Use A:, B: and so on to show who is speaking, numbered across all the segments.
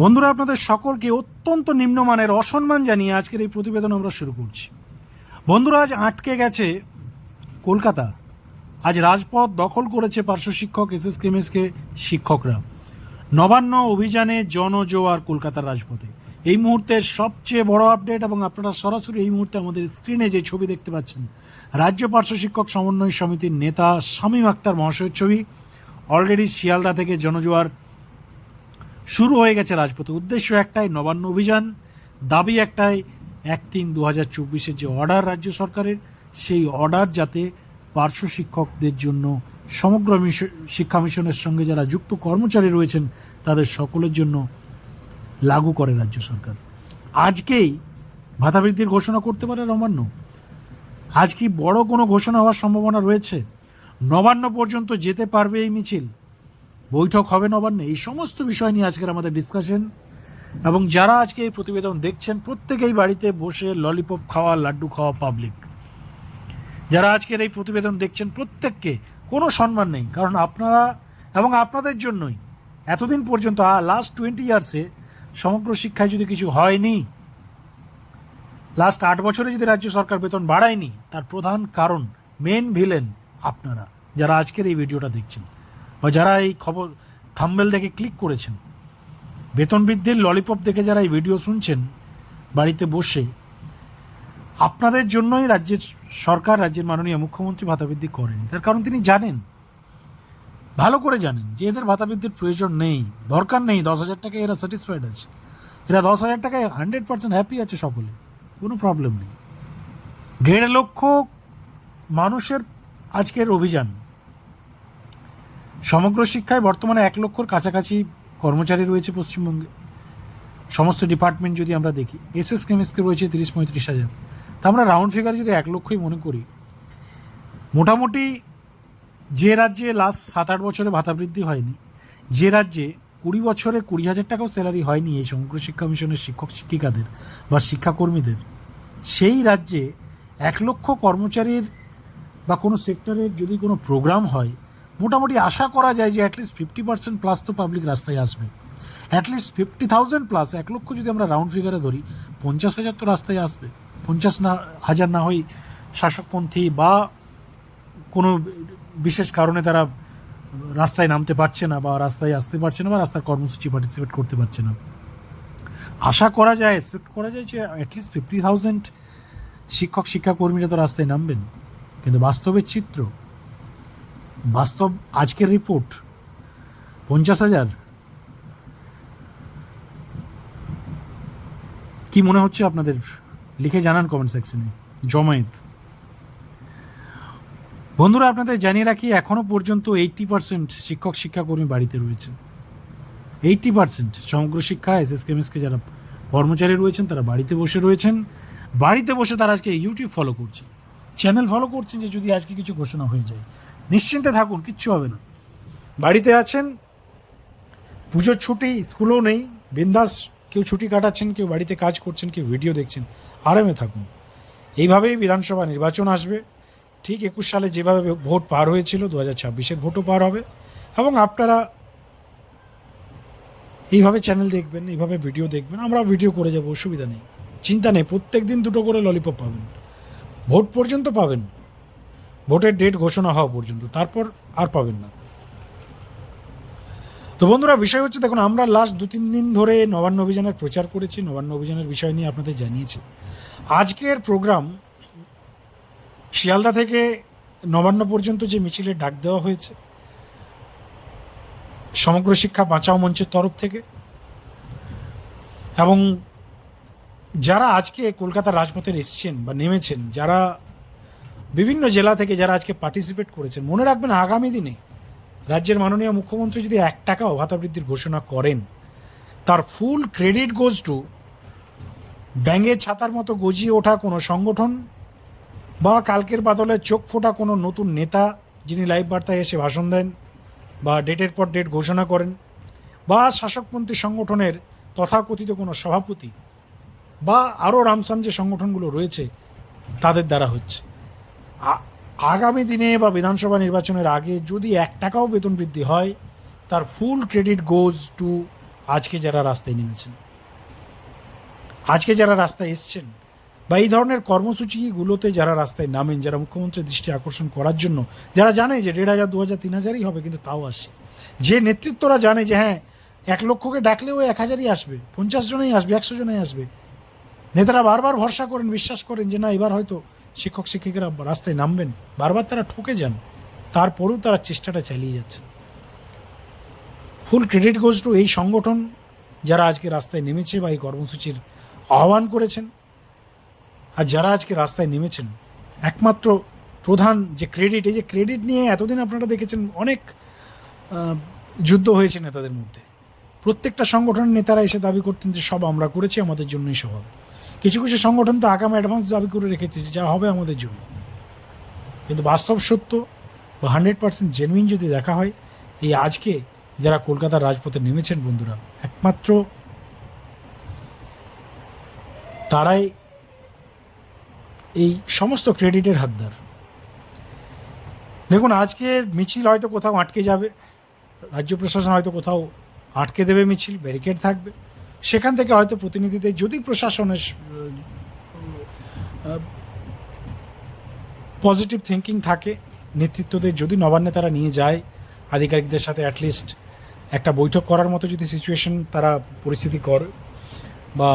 A: বন্ধুরা, আপনাদের সকলকে অত্যন্ত নিম্নমানের অসম্মান জানিয়ে আজকের এই প্রতিবেদন আমরা শুরু করছি। বন্ধুরা, আজ আটকে গেছে কলকাতা। আজ রাজপথ দখল করেছে পার্শ্ব শিক্ষক এস এস কেমএসকে শিক্ষকরা। নবান্ন অভিযানে জনজোয়ার কলকাতার রাজপথে। এই মুহূর্তের সবচেয়ে বড় আপডেট এবং আপনারা সরাসরি এই মুহূর্তে আমাদের স্ক্রিনে যে ছবি দেখতে পাচ্ছেন, রাজ্য পার্শ্ব শিক্ষক সমন্বয় সমিতির নেতা শামীম আক্তার মহাশয়ের ছবি। অলরেডি শিয়ালদা থেকে জনজোয়ার শুরু হয়ে গেছে রাজপথে উদ্দেশ্য একটাই, নবান্ন অভিযান। দাবি একটাই, এক তিন দু হাজার চব্বিশের যে অর্ডার রাজ্য সরকারের, সেই অর্ডার যাতে পার্শ্ব শিক্ষকদের জন্য সমগ্র শিক্ষা মিশনের সঙ্গে যারা যুক্ত কর্মচারী রয়েছেন, তাদের সকলের জন্য লাগু করে রাজ্য সরকার। আজকেই ভাতা বৃদ্ধির ঘোষণা করতে পারে নবান্ন। আজ কি বড় কোনো ঘোষণা হওয়ার সম্ভাবনা রয়েছে? নবান্ন পর্যন্ত যেতে পারবে এই মিছিল। বৈঠক হবে নবান্নে এই সমস্ত বিষয় নিয়ে আজকের আমাদের ডিসকাশন এবং যারা আজকে এই প্রতিবেদন দেখছেন, প্রত্যেকেই বাড়িতে বসে ললিপপ খাওয়া, লাড্ডু খাওয়া পাবলিক যারা আজকের এই প্রতিবেদন দেখছেন, প্রত্যেককে কোনো সম্মান নেই, কারণ আপনারা এবং আপনাদের জন্যই এতদিন পর্যন্ত লাস্ট টোয়েন্টি ইয়ার্সে সমগ্র শিক্ষায় যদি কিছু হয়নি লাস্ট আট বছরে যদি রাজ্য সরকার বেতন বাড়ায়নি, তার প্রধান কারণ মেন ভিলেন আপনারা, যারা আজকের এই ভিডিওটা দেখছেন। বা যারা এই খবর থাম্বেল দেখে ক্লিক করেছেন, বেতন বৃদ্ধির ললিপপ দেখে যারা এই ভিডিও শুনছেন বাড়িতে বসে, আপনাদের জন্যই রাজ্যের সরকার, রাজ্যের মাননীয় মুখ্যমন্ত্রী ভাতা বৃদ্ধি করেনি। তার কারণ তিনি জানেন, ভালো করে জানেন যে এদের ভাতা বৃদ্ধির প্রয়োজন নেই, দরকার নেই, দশ হাজার টাকায় এরা স্যাটিসফাইড আছে। এরা দশ হাজার টাকায় হান্ড্রেড পার্সেন্ট হ্যাপি আছে সকলে, কোনো প্রবলেম নেই। দেড় লক্ষ মানুষের আজকের অভিযান সমগ্র শিক্ষায় বর্তমানে এক লক্ষর কাছাকাছি কর্মচারী রয়েছে পশ্চিমবঙ্গে। সমস্ত ডিপার্টমেন্ট যদি আমরা দেখি এস এস কেমিস্টকে রয়েছে তিরিশ পঁয়ত্রিশ হাজার। তা আমরা রাউন্ড ফিগার যদি এক লক্ষই মনে করি, মোটামুটি যে রাজ্যে লাস্ট সাত আট বছরে ভাতা বৃদ্ধি হয়নি, যে রাজ্যে কুড়ি বছরে কুড়ি হাজার টাকাও স্যালারি হয়নি এই সমগ্র শিক্ষা মিশনের শিক্ষক, শিক্ষিকাদের বা শিক্ষাকর্মীদের, সেই রাজ্যে এক লক্ষ কর্মচারীর বা কোনো সেক্টরের যদি কোনো প্রোগ্রাম হয় মোটামুটি আশা করা যায় যে at least fifty percent plus তো পাবলিক রাস্তায় আসবে। অ্যাটলিস্ট ফিফটি থাউজেন্ড প্লাস এক লক্ষ যদি আমরা রাউন্ড ফিগারে ধরি, পঞ্চাশ হাজার তো রাস্তায় আসবে। পঞ্চাশ না, হাজার না হয় শাসকপন্থী বা কোনো বিশেষ কারণে তারা রাস্তায় নামতে পারছে না বা রাস্তায় আসতে পারছে না বা রাস্তার কর্মসূচি পার্টিসিপেট করতে পারছে না। আশা করা যায় এক্সপেক্ট করা যায় যে অ্যাটলিস্ট ফিফটি থাউজেন্ড শিক্ষক, শিক্ষাকর্মীরা তো রাস্তায় নামবেন। কিন্তু বাস্তবের চিত্র বাস্তব আজকের রিপোর্ট পঞ্চাশ হাজার। কি মনে হচ্ছে আপনাদের? লিখে জানান কমেন্ট সেকশনে জমায়েত। বন্ধুরা, আপনাদের জানিয়ে রাখি এখনও পর্যন্ত এইটটি পার্সেন্ট শিক্ষক, শিক্ষাকর্মী বাড়িতে রয়েছে। এইটটি পার্সেন্ট সমগ্র শিক্ষা এস এস কেমএসকে যারা কর্মচারী রয়েছেন, তারা বাড়িতে বসে রয়েছেন। বাড়িতে বসে তারা আজকে ইউটিউব ফলো করছে চ্যানেল ফলো করছেন যে যদি আজকে কিছু ঘোষণা হয়ে যায়। নিশ্চিন্তে থাকুন, কিচ্ছু হবে না। বাড়িতে আছেন, পুজোর ছুটি, স্কুলও নেই, বিন্দাস, কেউ ছুটি কাটাচ্ছেন, কেউ বাড়িতে কাজ করছেন, কেউ ভিডিও দেখছেন, আরামে থাকুন। এইভাবেই বিধানসভা নির্বাচন আসবে। ঠিক একুশ সালে যেভাবে ভোট পার হয়েছিল, দু হাজার ছাব্বিশের ভোটও পার হবে। এবং আপনারা এইভাবে চ্যানেল দেখবেন, এইভাবে ভিডিও দেখবেন আমরা ভিডিও করে যাব, অসুবিধা নেই। চিন্তা নেই প্রত্যেক দিন দুটো করে ললিপপ পাবেন। ভোট পর্যন্ত পাবেন। ভোটের ডেট ঘোষণা হওয়া পর্যন্ত, তারপর আর পাবেন না। তো বন্ধুরা, বিষয় হচ্ছে দেখুন, আমরা লাস্ট দু তিন দিন ধরে নবান্ন অভিযানের প্রচার করেছি, নবান্ন অভিযানের বিষয় নিয়ে আপনাদের জানিয়েছি। আজকের প্রোগ্রাম শিয়ালদা থেকে নবান্ন পর্যন্ত যে মিছিলের ডাক দেওয়া হয়েছে, সমগ্র শিক্ষা বাঁচাও মঞ্চের তরফ থেকে এবং যারা আজকে কলকাতার রাজপথে এসছেন বা নেমেছেন, যারা বিভিন্ন জেলা থেকে যারা আজকে পার্টিসিপেট করেছেন, মনে রাখবেন আগামী দিনে রাজ্যের মাননীয় মুখ্যমন্ত্রী যদি এক টাকাও ভাতা বৃদ্ধির ঘোষণা করেন, তার ফুল ক্রেডিট গোজ টু ব্যাঙের ছাতার মতো গজিয়ে ওঠা কোনো সংগঠন বা কালকের বাদলে চোখ ফোটা কোনো নতুন নেতা যিনি লাইভ বার্তায় এসে ভাষণ দেন বা ডেটের পর ডেট ঘোষণা করেন বা শাসকপন্থী সংগঠনের তথাকথিত কোনো সভাপতি বা আরও রামসাম যে সংগঠনগুলো রয়েছে, তাদের দ্বারা হচ্ছে। আগামী দিনে বা বিধানসভা নির্বাচনের আগে যদি এক টাকাও বেতন বৃদ্ধি হয়, তার ফুল ক্রেডিট গোজ টু আজকে যারা রাস্তায় নেমেছেন। আজকে যারা রাস্তায় এসছেন বা এই ধরনের কর্মসূচিগুলোতে যারা রাস্তায় নামেন, যারা মুখ্যমন্ত্রীর দৃষ্টি আকর্ষণ করার জন্য, যারা জানে যে দেড় হাজার, দু হাজার, তিন হাজারই হবে, কিন্তু তাও আসে। যে নেতৃত্বরা জানে যে হ্যাঁ এক লক্ষকে ডাকলেও এক হাজারই আসবে, পঞ্চাশ জনেই আসবে, একশো জনেই আসবে নেতারা বারবার ভরসা করেন, বিশ্বাস করেন যে না, এবার হয়তো শিক্ষক, শিক্ষিকারা রাস্তায় নামবেন। বারবার তারা ঠকে যান। তারপরেও তারা চেষ্টাটা চালিয়ে যাচ্ছে। ফুল ক্রেডিট গোজ টু এই সংগঠন যারা আজকে রাস্তায় নেমেছে বা এই কর্মসূচির আহ্বান করেছেন। আর যারা আজকে রাস্তায় নেমেছেন, একমাত্র প্রধান যে ক্রেডিট এই যে ক্রেডিট নিয়ে এতদিন আপনারা দেখেছেন অনেক যুদ্ধ হয়েছে নেতাদের মধ্যে। প্রত্যেকটা সংগঠনের নেতারা এসে দাবি করতেন যে সব আমরা করেছি, আমাদের জন্যই সব কিছু কিছু সংগঠন তো আগাম অ্যাডভান্স দাবি করে রেখেছে যা হবে আমাদের জন্য। কিন্তু বাস্তব সত্য বা হান্ড্রেড পার্সেন্ট জেনুইন যদি দেখা হয়, এই আজকে যারা কলকাতার রাজপথে নেমেছেন বন্ধুরা, একমাত্র তারাই এই সমস্ত ক্রেডিটের হাতদার। দেখুন আজকে মিছিল হয়তো কোথাও আটকে যাবে, রাজ্য প্রশাসন হয়তো কোথাও আটকে দেবে মিছিল ব্যারিকেড থাকবে। সেখান থেকে হয়তো প্রতিনিধিদের যদি প্রশাসনের পজিটিভ থিঙ্কিং থাকে, নেতৃত্বদের যদি নবান্নে তারা নিয়ে যায়, আধিকারিকদের সাথে অ্যাটলিস্ট একটা বৈঠক করার মতো যদি সিচুয়েশন তারা পরিস্থিতি করে, বা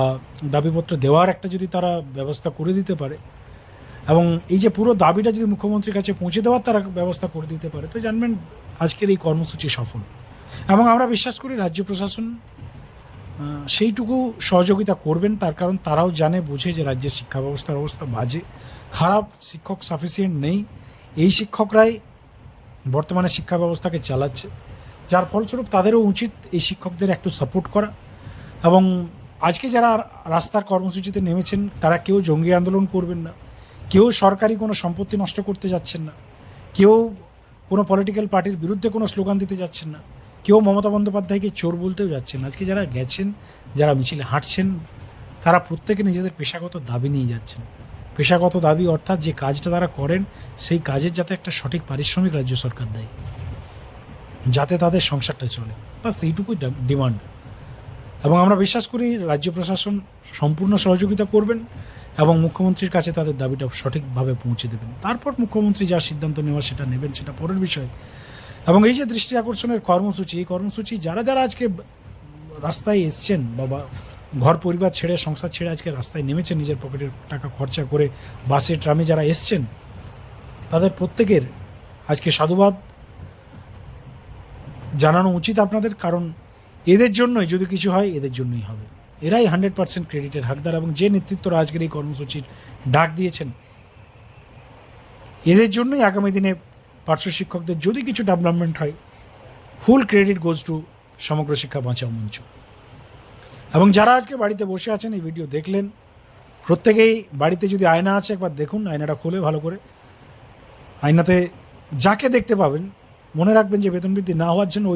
A: দাবিপত্র দেওয়ার একটা যদি তারা ব্যবস্থা করে দিতে পারে, এবং এই যে পুরো দাবিটা যদি মুখ্যমন্ত্রীর কাছে পৌঁছে দেওয়ার তারা ব্যবস্থা করে দিতে পারে, তো জানবেন আজকের এই কর্মসূচি সফল। এবং আমরা বিশ্বাস করি রাজ্য প্রশাসন সেইটুকু সহযোগিতা করবেন, তার কারণ তারাও জানে, বুঝে যে রাজ্যের শিক্ষা ব্যবস্থার অবস্থা বাজে। খারাপ শিক্ষক সাফিসিয়েন্ট নেই। এই শিক্ষকরাই বর্তমানে শিক্ষা ব্যবস্থাকে চালাচ্ছে। যার ফলস্বরূপ তাদেরও উচিত এই শিক্ষকদের একটু সাপোর্ট করা। এবং আজকে যারা রাস্তার কর্মসূচিতে নেমেছেন, তারা কেউ জঙ্গি আন্দোলন করবেন না। কেউ সরকারি কোনো সম্পত্তি নষ্ট করতে যাচ্ছেন না। কেউ কোনো পলিটিক্যাল পার্টির বিরুদ্ধে কোনো স্লোগান দিতে যাচ্ছেন না। কেউ মমতা বন্দ্যোপাধ্যায়কে চোর বলতেও যাচ্ছেন আজকে যারা গেছেন, যারা মিছিলে হাঁটছেন, তারা প্রত্যেকে নিজেদের পেশাগত দাবি নিয়ে যাচ্ছেন। পেশাগত দাবি অর্থাৎ যে কাজটা তারা করেন, সেই কাজের যাতে একটা সঠিক পারিশ্রমিক রাজ্য সরকার দেয়, যাতে তাদের সংসারটা চলে। বাস এইটুকুই ডিমান্ড। এবং আমরা বিশ্বাস করি রাজ্য প্রশাসন সম্পূর্ণ সহযোগিতা করবেন এবং মুখ্যমন্ত্রীর কাছে তাদের দাবিটা সঠিকভাবে পৌঁছে দেবেন। তারপর মুখ্যমন্ত্রী যা সিদ্ধান্ত নেওয়ার সেটা নেবেন, সেটা পরের বিষয়। এবং এই যে দৃষ্টি আকর্ষণের কর্মসূচি, এই কর্মসূচি যারা যারা আজকে রাস্তায় এসছেন বাবা ঘর, পরিবার ছেড়ে, সংসার ছেড়ে আজকে রাস্তায় নেমেছেন, নিজের পকেটের টাকা খরচা করে বাসে, ট্রামে যারা এসছেন, তাদের প্রত্যেকের আজকে সাধুবাদ জানানো উচিত আপনাদের, কারণ এদের জন্যই যদি কিছু হয়, এদের জন্যই হবে। এরাই হান্ড্রেড পার্সেন্ট ক্রেডিটের হাকদার এবং যে নেতৃত্বরা আজকের এই কর্মসূচির ডাক দিয়েছেন, এদের জন্যই আগামী দিনে পার্শ্ব শিক্ষকদের যদি কিছু ডেভেলপমেন্ট হয় ফুল ক্রেডিট গোজ টু সমগ্র শিক্ষা বাঁচাও মঞ্চ। এবং যারা আজকে বাড়িতে বসে আছেন, এই ভিডিও দেখলেন, প্রত্যেকেই বাড়িতে যদি আয়না আছে, একবার দেখুন, আয়নাটা খুলে ভালো করে। আয়নাতে যাকে দেখতে পাবেন, মনে রাখবেন যে বেতন বৃদ্ধি না হওয়ার জন্য ওই